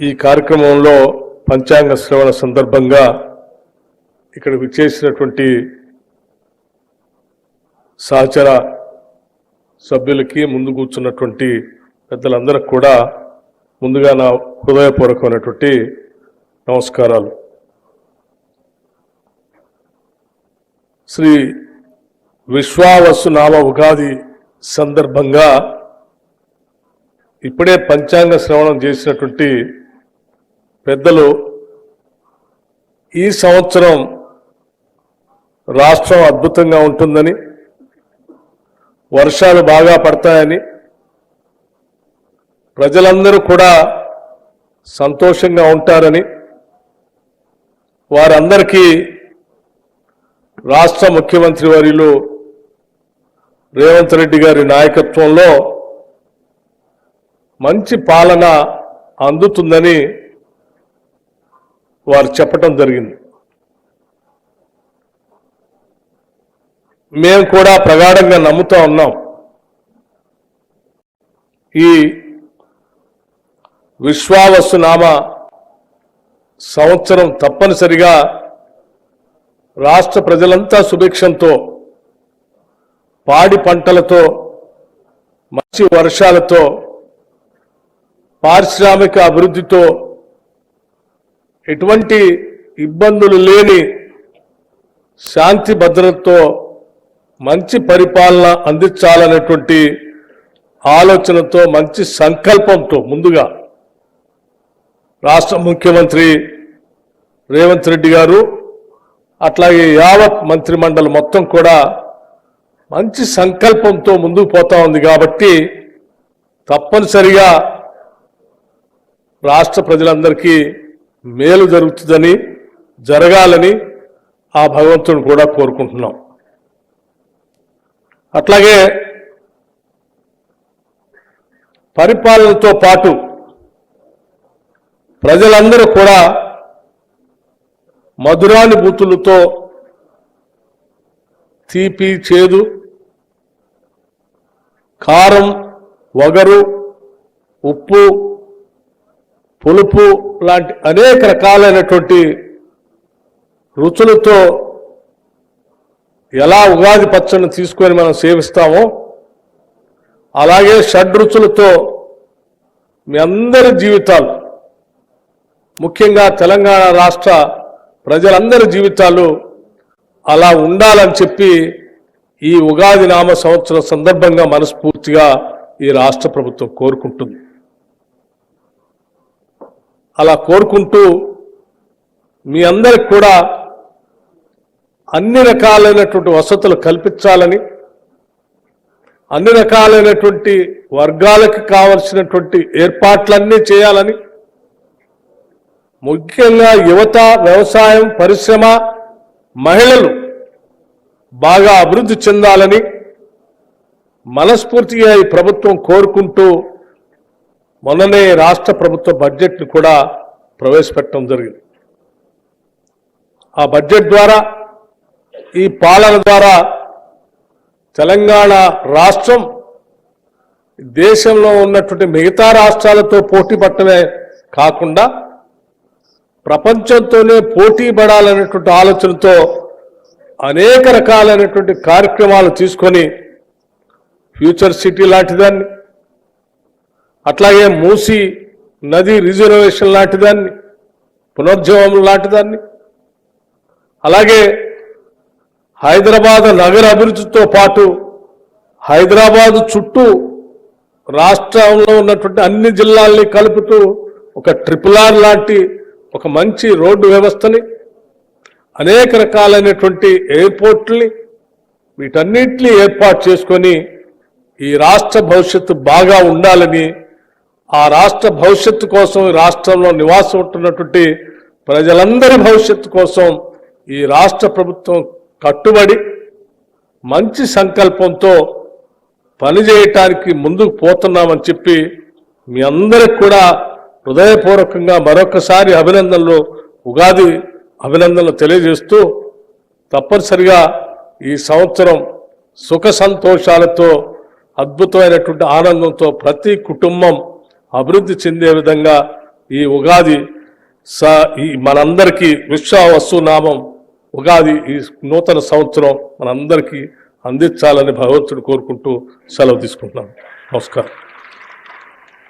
ఈ కార్యక్రమంలో పంచాంగ శ్రవణ సందర్భంగా ఇక్కడ విచ్చేసినటువంటి సహచర సభ్యులకి ముందు కూర్చున్నటువంటి పెద్దలందరికి కూడా ముందుగా నా హృదయపూర్వకమైనటువంటి నమస్కారాలు. శ్రీ విశ్వావసు నామ ఉగాది సందర్భంగా ఇప్పుడే పంచాంగ శ్రవణం చేసినటువంటి పెద్దలు ఈ సంవత్సరం రాష్ట్రం అద్భుతంగా ఉంటుందని వర్షాలు బాగా పడతాయని ప్రజలందరూ కూడా సంతోషంగా ఉంటారని వారందరికీ రాష్ట్ర ముఖ్యమంత్రి వర్యులు రేవంత్ రెడ్డి గారి నాయకత్వంలో మంచి పాలన అందుతుందని వారు చెప్పటం జరిగింది. మేము కూడా ప్రగాఢంగా నమ్ముతూ ఉన్నాం. ఈ విశ్వావసునామ సంవత్సరం తప్పనిసరిగా రాష్ట్ర ప్రజలంతా సుభిక్షంతో పాడి పంటలతో మంచి వర్షాలతో పారిశ్రామిక అభివృద్ధితో ఎటువంటి ఇబ్బందులు లేని శాంతి భద్రతతో మంచి పరిపాలన అందించాలనేటువంటి ఆలోచనతో మంచి సంకల్పంతో ముందుగా రాష్ట్ర ముఖ్యమంత్రి రేవంత్ రెడ్డి గారు అట్లాగే యావత్ మంత్రిమండలి మొత్తం కూడా మంచి సంకల్పంతో ముందుకు పోతా ఉంది కాబట్టి తప్పనిసరిగా రాష్ట్ర ప్రజలందరికీ మేలు జరుగుతుందని జరగాలని ఆ భగవంతుని కూడా కోరుకుంటున్నాం. అట్లాగే పరిపాలనతో పాటు ప్రజలందరూ కూడా మధురానుభూతులతో తీపి చేదు కారం వగరు ఉప్పు పులుపు లాంటి అనేక రకాలైనటువంటి రుచులతో ఎలా ఉగాది పచ్చడిని తీసుకొని మనం సేవిస్తామో అలాగే షడ్రుచులతో మీ అందరి జీవితాలు ముఖ్యంగా తెలంగాణ రాష్ట్ర ప్రజలందరి జీవితాలు అలా ఉండాలని చెప్పి ఈ ఉగాది నామ సంవత్సరం సందర్భంగా మనస్ఫూర్తిగా ఈ రాష్ట్ర ప్రభుత్వం కోరుకుంటుంది. అలా కోరుకుంటూ మీ అందరికి కూడా అన్ని రకాలైనటువంటి వసతులు కల్పించాలని అన్ని రకాలైనటువంటి వర్గాలకు కావలసినటువంటి ఏర్పాట్లన్నీ చేయాలని ముఖ్యంగా యువత వ్యవసాయం పరిశ్రమ మహిళలు బాగా అభివృద్ధి చెందాలని మనస్ఫూర్తిగా ఈ ప్రభుత్వం కోరుకుంటూ మొన్ననే రాష్ట్ర ప్రభుత్వ బడ్జెట్ను కూడా ప్రవేశపెట్టడం జరిగింది. ఆ బడ్జెట్ ద్వారా ఈ పాలన ద్వారా తెలంగాణ రాష్ట్రం దేశంలో ఉన్నటువంటి మిగతా రాష్ట్రాలతో పోటీ పట్టమే కాకుండా ప్రపంచంతోనే పోటీ పడాలనేటువంటి ఆలోచనతో అనేక రకాలైనటువంటి కార్యక్రమాలు తీసుకొని ఫ్యూచర్ సిటీ లాంటిదాన్ని అట్లాగే మూసి నది రిజర్వేషన్ లాంటిదాన్ని పునర్జీవం లాంటిదాన్ని అలాగే హైదరాబాద్ నగర అభివృద్ధితో పాటు హైదరాబాద్ చుట్టూ రాష్ట్రంలో ఉన్నటువంటి అన్ని జిల్లాల్ని కలుపుతూ ఒక ట్రిపుల్ ఆర్ లాంటి ఒక మంచి రోడ్డు వ్యవస్థని అనేక రకాలైనటువంటి ఎయిర్పోర్ట్ని వీటన్నిటిని ఏర్పాటు చేసుకొని ఈ రాష్ట్ర భవిష్యత్తు బాగా ఉండాలని ఆ రాష్ట్ర భవిష్యత్తు కోసం ఈ రాష్ట్రంలో నివాసం ఉంటున్నటువంటి ప్రజలందరి భవిష్యత్తు కోసం ఈ రాష్ట్ర ప్రభుత్వం కట్టుబడి మంచి సంకల్పంతో పనిచేయటానికి ముందుకు పోతున్నామని చెప్పి మీ అందరికి కూడా హృదయపూర్వకంగా మరొకసారి అభినందనలు ఉగాది అభినందనలు తెలియజేస్తూ తప్పనిసరిగా ఈ సంవత్సరం సుఖ సంతోషాలతో అద్భుతమైనటువంటి ఆనందంతో ప్రతి కుటుంబం అభివృద్ధి చెందే విధంగా ఈ ఉగాది స ఈ మనందరికీ విశ్వావస్తు నామం ఉగాది ఈ నూతన సంవత్సరం మనందరికీ అందించాలని భగవంతుడు కోరుకుంటూ సెలవు తీసుకుంటున్నాను నమస్కారం.